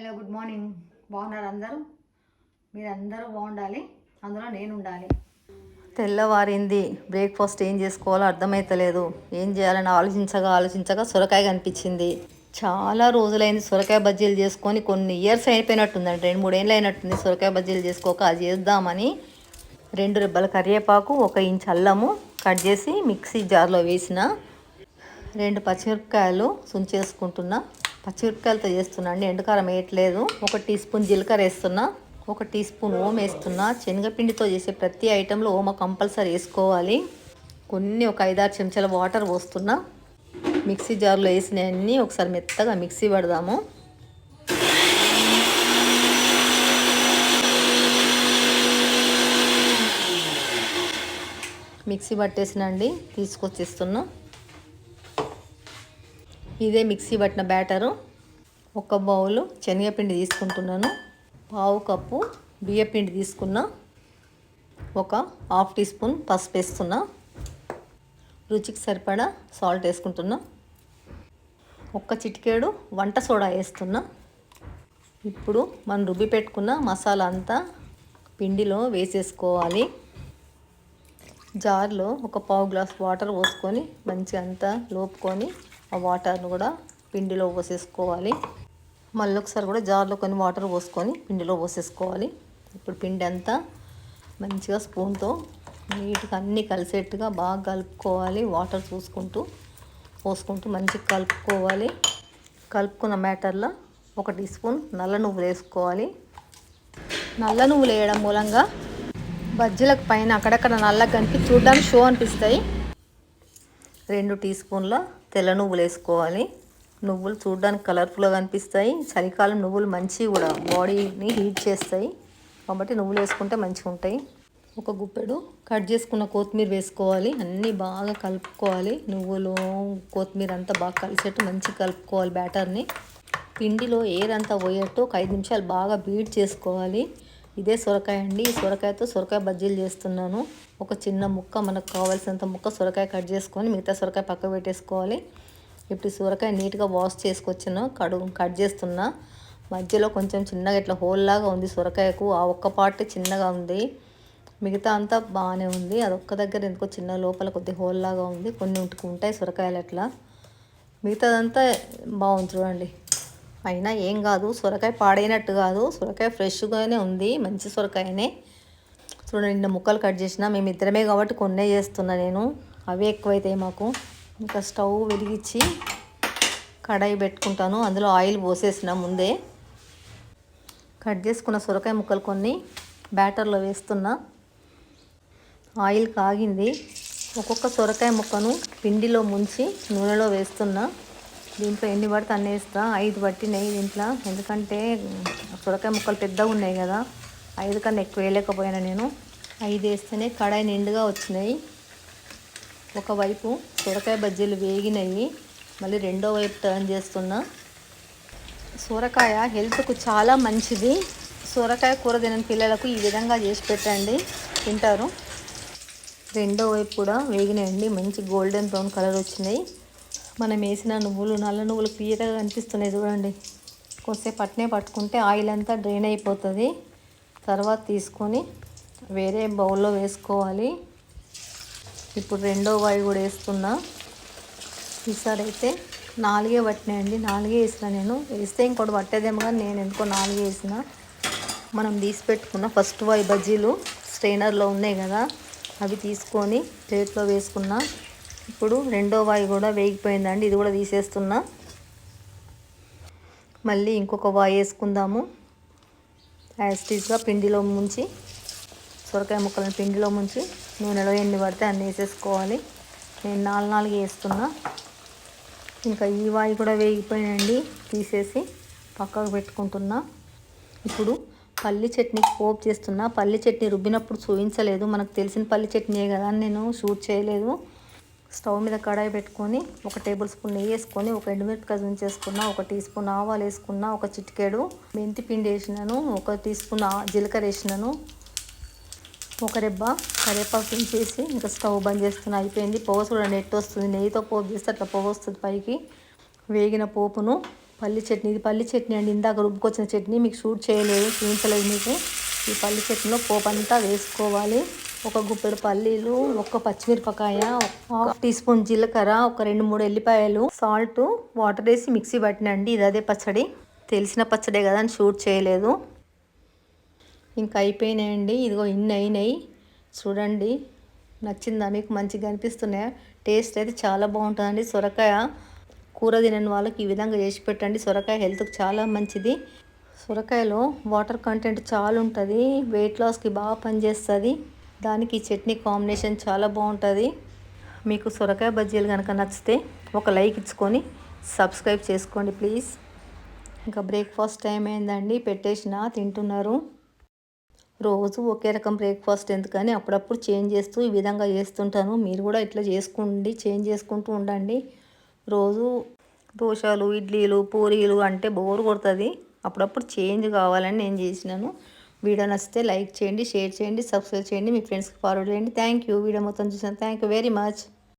Hello good morning బాగున్నారు అందరూ? మీరందరూ బాగుండాలి. అందులో నేను ఉండాలి తెల్లవారింది. బ్రేక్ఫాస్ట్ ఏం చేసుకోవాలో అర్థమైతలేదు. ఏం చేయాలని ఆలోచించగా ఆలోచించగా సొరకాయ కనిపించింది. చాలా రోజులైంది సొరకాయ బజ్జీలు చేసుకొని కొన్ని ఇయర్స్ అయిపోయినట్టుందండి. రెండు మూడేళ్ళు అయినట్టుంది సొరకాయ బజ్జీలు చేసుకోక అది చేద్దామని. రెండు రెబ్బల కరివేపాకు ఒక ఇంచ్ అల్లము కట్ చేసి మిక్సీ జార్లో వేసిన రెండు పచ్చిమిరపకాయలు సుంచేసుకుంటున్నా. పచ్చిమిరపకాయలతో చేస్తున్నా. అండి ఎండుకారం వేయట్లేదు. ఒక టీ స్పూన్ జీలకర్ర వేస్తున్నా. ఒక టీ స్పూన్ ఓమ వేస్తున్నా. శనగపిండితో చేసే ప్రతి ఐటెంలో ఓమ కంపల్సరీ వేసుకోవాలి. కొన్ని ఒక ఐదారు చెంచాల వాటర్ పోస్తున్నా. మిక్సీ జార్లో వేసినవన్నీ ఒకసారి మెత్తగా మిక్సీ పడదాము. మిక్సీ పట్టేసినండి తీసుకొచ్చిస్తున్నాం. ఇదే మిక్సీ పట్టిన బ్యాటరు. ఒక బౌలు శనగపిండి తీసుకుంటున్నాను. పావు కప్పు బియ్యపిండి తీసుకున్నా. ఒక హాఫ్ టీ స్పూన్ పసుపు వేస్తున్నా. రుచికి సరిపడా సాల్ట్ వేసుకుంటున్నా. ఒక్క చిటికేడు వంట సోడా వేస్తున్నా. ఇప్పుడు మనం రుబ్బి పెట్టుకున్న మసాలా అంతా పిండిలో వేసేసుకోవాలి. జార్లో ఒక పావు గ్లాస్ వాటర్ పోసుకొని మంచిగా అంతా లోపుకొని ఆ వాటర్ను కూడా పిండిలో పోసేసుకోవాలి. మళ్ళీ ఒకసారి కూడా జార్లో కొన్ని వాటర్ పోసుకొని పిండిలో పోసేసుకోవాలి. ఇప్పుడు పిండి అంతా మంచిగా స్పూన్తో నీట్గా అన్నీ కలిసేట్టుగా బాగా కలుపుకోవాలి. వాటర్ చూసుకుంటూ పోసుకుంటూ మంచిగా కలుపుకోవాలి. కలుపుకున్న మ్యాటర్లో ఒక టీ స్పూన్ నల్ల నువ్వులు వేసుకోవాలి. నల్ల నువ్వులు వేయడం మూలంగా బజ్జీలకు పైన అక్కడక్కడ నల్లగా కనిపి చూడడానికి షో అనిపిస్తాయి. రెండు టీ స్పూన్ల తెల్ల నువ్వులు వేసుకోవాలి. నువ్వులు చూడడానికి కలర్ఫుల్గా కనిపిస్తాయి. చలికాలం నువ్వులు మంచి కూడా బాడీని హీట్ చేస్తాయి. కాబట్టి నువ్వులు వేసుకుంటే మంచిగా ఉంటాయి. ఒక గుప్పెడు కట్ చేసుకున్న కొత్తిమీర వేసుకోవాలి. అన్నీ బాగా కలుపుకోవాలి. నువ్వులు కొత్తిమీర అంతా బాగా కలిసేట్టు మంచిగా కలుపుకోవాలి బ్యాటర్ని పిండిలో ఏరంతా అంతా పోయేట్టు ఒక ఐదు నిమిషాలు బాగా బీట్ చేసుకోవాలి. ఇదే సొరకాయ అండి. ఈ సొరకాయతో సొరకాయ బజ్జీలు చేస్తున్నాను. ఒక చిన్న ముక్క మనకు కావాల్సినంత ముక్క సొరకాయ కట్ చేసుకొని మిగతా సొరకాయ పక్క పెట్టేసుకోవాలి. ఇప్పుడు సొరకాయ నీట్గా వాష్ చేసుకొచ్చాను కడు కట్ చేస్తున్నా. మధ్యలో కొంచెం చిన్నగా ఇట్లా హోల్ లాగా ఉంది సొరకాయకు. ఆ ఒక్క పార్ట్ చిన్నగా ఉంది. మిగతా అంతా బాగానే ఉంది. అది ఒక్క దగ్గర ఎందుకో చిన్న లోపల కొద్ది హోల్ లాగా ఉంది. కొన్ని ఉంటుకు ఉంటాయి సొరకాయలు అట్లా. మిగతాదంతా బాగుంది చూడండి. అయినా ఏం కాదు. సొరకాయ పాడైనట్టు కాదు. సొరకాయ ఫ్రెష్గానే ఉంది. మంచి సొరకాయనే. చూడండి నిన్న ముక్కలు కట్ చేసిన. మేము ఇద్దరమే కాబట్టి కొన్నే చేస్తున్నా నేను. అవే ఎక్కువైతాయి మాకు. ఇంకా స్టవ్ వెలిగించి కడాయి పెట్టుకుంటాను. అందులో ఆయిల్ పోసేసిన ముందే. కట్ చేసుకున్న సొరకాయ ముక్కలు కొన్ని బ్యాటర్లో వేస్తున్నా. ఆయిల్ కాగింది. ఒక్కొక్క సొరకాయ ముక్కను పిండిలో ముంచి నూనెలో వేస్తున్నా. దీంట్లో ఎన్ని పడితే అన్నీ వేస్తా. ఐదు పట్టినాయి దీంట్లో. ఎందుకంటే సొరకాయ ముక్కలు పెద్దగా ఉన్నాయి కదా. ఐదు కన్నా ఎక్కువ వేయలేకపోయినా నేను. ఐదు వేస్తేనే కడాయి నిండుగా వచ్చినాయి. ఒకవైపు సొరకాయ బజ్జీలు వేగినాయి. మళ్ళీ రెండో వైపు టర్న్ చేస్తున్నా. సొరకాయ హెల్త్కు చాలా మంచిది. సొరకాయ కూర తినని పిల్లలకు ఈ విధంగా చేసి పెట్టండి. తింటారు. రెండో వైపు కూడా వేగినాయండి. మంచి గోల్డెన్ బ్రౌన్ కలర్ వచ్చినాయి. మనం వేసిన నువ్వులు నల్ల నువ్వులు క్లియర్గా కనిపిస్తున్నాయి చూడండి. కొద్దిసేపు పట్నే పట్టుకుంటే ఆయిల్ అంతా డ్రైన్ అయిపోతుంది. తర్వాత తీసుకొని వేరే బౌల్లో వేసుకోవాలి. ఇప్పుడు రెండో వాయి కూడా వేస్తున్నా. ఈసారి అయితే నాలుగే పట్టినాయండి. నాలుగే వేసిన నేను. వేస్తే ఇంకోటి పట్టేదేమో కానీ నేను ఎందుకో నాలుగే వేసిన. మనం తీసి పెట్టుకున్న ఫస్ట్ వాయి బజ్జీలు స్ట్రైనర్లో ఉన్నాయి కదా. అవి తీసుకొని ప్లేట్లో వేసుకున్నా. ఇప్పుడు రెండో వాయి కూడా వేగిపోయిందండి. ఇది కూడా తీసేస్తున్నా. మళ్ళీ ఇంకొక వాయి వేసుకుందాము. యాస్టీస్గా పిండిలో ముంచి సొరకాయ ముక్కలను పిండిలో ముంచి నూనెలో ఎన్ని పడితే అన్ని వేసేసుకోవాలి. నేను నాలుగు నాలుగు వేస్తున్నా. ఇంకా ఈ వాయి కూడా వేగిపోయినండి తీసేసి పక్కకు పెట్టుకుంటున్నా. ఇప్పుడు పల్లి చట్నీకి పోపు చేస్తున్నా. పల్లి చట్నీ రుబ్బినప్పుడు చూపించలేదు. మనకు తెలిసిన పల్లి చట్నీయే కదా అని నేను షూట్ చేయలేదు. స్టవ్ మీద కడాయి పెట్టుకొని ఒక టేబుల్ స్పూన్ నెయ్యి వేసుకొని ఒక ఎండుమిరపకాయ ఉంచేసుకున్నా ఒక టీ స్పూన్ ఆవాలు వేసుకున్న ఒక చిటికేడు మెంతి పిండి వేసినాను ఒక టీ స్పూన్ జీలకర్ర వేసినాను ఒక రెబ్బ కరివేపాకు చేసి ఇంకా స్టవ్ బంద్ చేస్తున్నా. అయిపోయింది. పొగ కూడా నెట్ వస్తుంది. నెయ్యితో పోపు చేస్తే అట్లా పొగ వస్తుంది పైకి. వేగిన పోపును పల్లి చట్నీ ఇది పల్లి చట్నీ అండి. ఇందాక రుబ్బుకొచ్చిన చట్నీ మీకు షూట్ చేయలేదు చూపించలేదు మీకు. ఈ పల్లి చట్నీలో పోపు అంతా వేసుకోవాలి. ఒక గుప్పెడు పల్లీలు ఒక పచ్చిమిరపకాయ హాఫ్ టీ స్పూన్ జీలకర్ర ఒక రెండు మూడు ఎల్లిపాయలు సాల్ట్ వాటర్ వేసి మిక్సీ పట్టినండి. ఇది అదే పచ్చడి. తెలిసిన పచ్చడే కదా అని షూట్ చేయలేదు. ఇంకా అయిపోయినాయండి. ఇదిగో ఇన్ని అయినాయి. చూడండి. నచ్చిందా? మీకు మంచిగా అనిపిస్తున్నాయా? టేస్ట్ అయితే చాలా బాగుంటుందండి. సొరకాయ కూర తినని వాళ్ళకి ఈ విధంగా చేసి పెట్టండి. సొరకాయ హెల్త్కి చాలా మంచిది. సొరకాయలో వాటర్ కంటెంట్ చాలా ఉంటుంది. వెయిట్ లాస్కి బాగా పనిచేస్తుంది. దానికి ఈ చట్నీ కాంబినేషన్ చాలా బాగుంటుంది. మీకు సొరకాయ బజ్జీలు కనుక నచ్చితే ఒక లైక్ ఇచ్చుకొని సబ్స్క్రైబ్ చేసుకోండి ప్లీజ్. ఇంకా బ్రేక్ఫాస్ట్ టైం అయిందండి పెట్టేసిన తింటున్నారు. రోజు ఒకే రకం బ్రేక్ఫాస్ట్ ఎందుకని అప్పుడప్పుడు చేంజ్ చేస్తూ ఈ విధంగా చేస్తుంటాను. మీరు కూడా ఇట్లా చేసుకోండి చేంజ్ చేసుకుంటూ ఉండండి. రోజు దోశలు ఇడ్లీలు పూరీలు అంటే బోర్ కొడుతుంది. అప్పుడప్పుడు చేంజ్ కావాలని నేను చేసినాను. వీడియో నచ్చితే లైక్ చేయండి షేర్ చేయండి సబ్స్క్రైబ్ చేయండి మీ ఫ్రెండ్స్కి ఫార్వర్డ్ చేయండి. థ్యాంక్ యూ వీడియో మొత్తం చూసాను థ్యాంక్ యూ వెరీ మచ్